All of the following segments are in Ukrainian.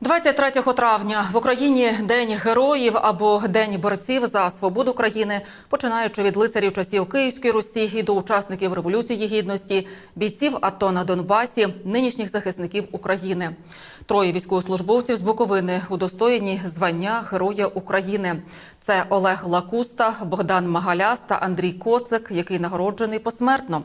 23 травня в Україні День героїв або День борців за свободу країни, починаючи від лицарів часів Київської Русі і до учасників Революції Гідності, бійців АТО на Донбасі, нинішніх захисників України. Троє військовослужбовців з Буковини удостоєні звання Героя України. Це Олег Лакуста, Богдан Магаляс та Андрій Коцик, який нагороджений посмертно.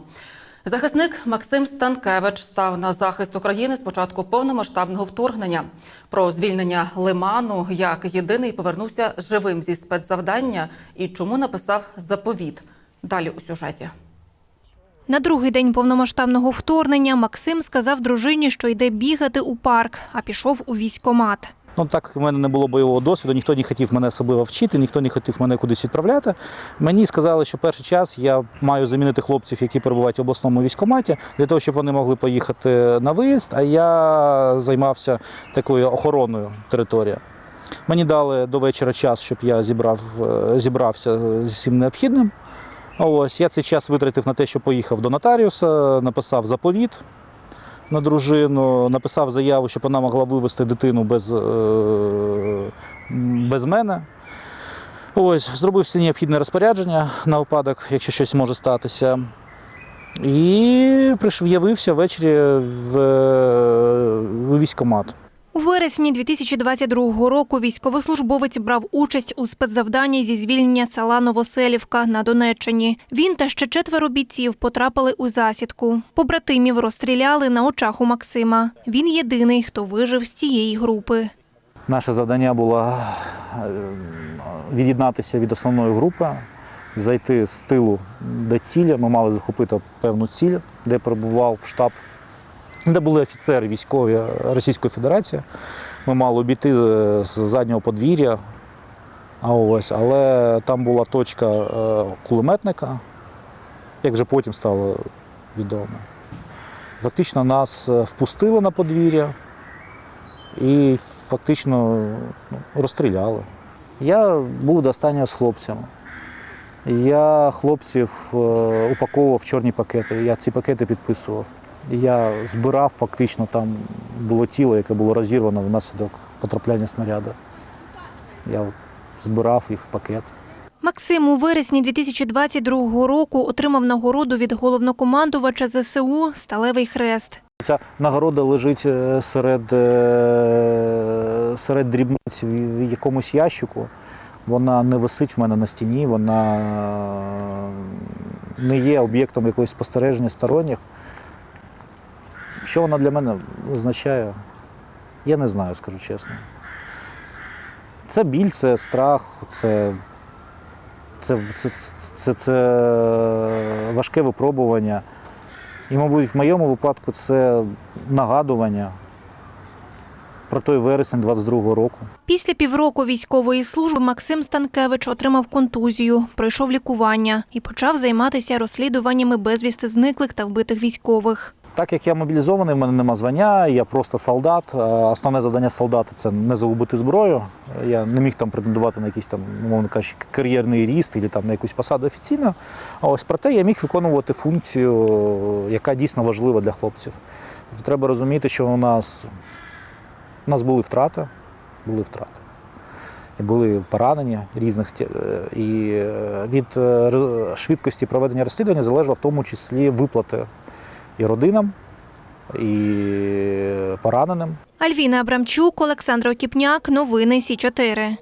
Захисник Максим Станкевич став на захист України з початку повномасштабного вторгнення. Про звільнення Лиману як єдиний повернувся живим зі спецзавдання і чому написав заповіт. Далі у сюжеті. На другий день повномасштабного вторгнення Максим сказав дружині, що йде бігати у парк, а пішов у військомат. Ну так як в мене не було бойового досвіду, ніхто не хотів мене особливо вчити, ніхто не хотів мене кудись відправляти. Мені сказали, що перший час я маю замінити хлопців, які перебувають в обласному військкоматі, для того, щоб вони могли поїхати на виїзд, а я займався такою охороною території. Мені дали до вечора час, щоб я зібрав, е, зібрався з всім необхідним. Ось я цей час витратив на те, що поїхав до нотаріуса, написав заповіт на дружину, написав заяву, щоб вона могла вивезти дитину без, е, без мене. Ось, зробив всі необхідне розпорядження на випадок, якщо щось може статися. І прийшов, явився ввечері в, в військкомат. У вересні 2022 року військовослужбовець брав участь у спецзавданні зі звільнення села Новоселівка на Донеччині. Він та ще четверо бійців потрапили у засідку. Побратимів розстріляли на очах у Максима. Він єдиний, хто вижив з цієї групи. Наше завдання було е, від'єднатися від основної групи, зайти з тилу до цілі. Ми мали захопити певну ціль, де перебував штаб, де були офіцери військові Російської Федерації. Ми мали обійти е, з заднього подвір'я. А ось, але там була точка е, кулеметника, як вже потім стало відомо. Фактично нас е, впустили на подвір'я і фактично ну, розстріляли. Я був до останнього з хлопцями. Я хлопців упаковував в чорні пакети, я ці пакети підписував. Я збирав фактично там було тіло, яке було розірвано внаслідок потрапляння снаряду. Я от збирав їх в пакет. Максим у вересні 2022 року отримав нагороду від головнокомандувача ЗСУ Сталевий хрест. Ця нагорода лежить е, серед, е, серед дрібниць в в якомусь ящику. Вона не висить в мене на стіні, вона не є об'єктом якогось спостереження сторонніх. Що вона для мене означає, я не знаю, скажу чесно. Це біль, це страх, це, це, це, це, це важке випробування. І, мабуть, в моєму випадку це нагадування про той вересень 22-го року. Після півроку військової служби Максим Станкевич отримав контузію, пройшов лікування і почав займатися розслідуваннями безвісти зниклих та вбитих військових. Так як я мобілізований, в мене нема звання, я просто солдат. Основне завдання солдата це не загубити зброю. Я не міг там претендувати на якийсь там, умовно кажучи, кар'єрний ріст або на якусь посаду офіційно. А ось проте я міг виконувати функцію, яка дійсно важлива для хлопців. Тобто треба розуміти, що у нас, у нас були втрати, були втрати. І були поранення різних е, і е, від е, швидкості проведення розслідування залежало в тому числі виплати і родинам, і пораненим. Альвіна Абрамчук, Олександр Окіпняк. Новини Сі 4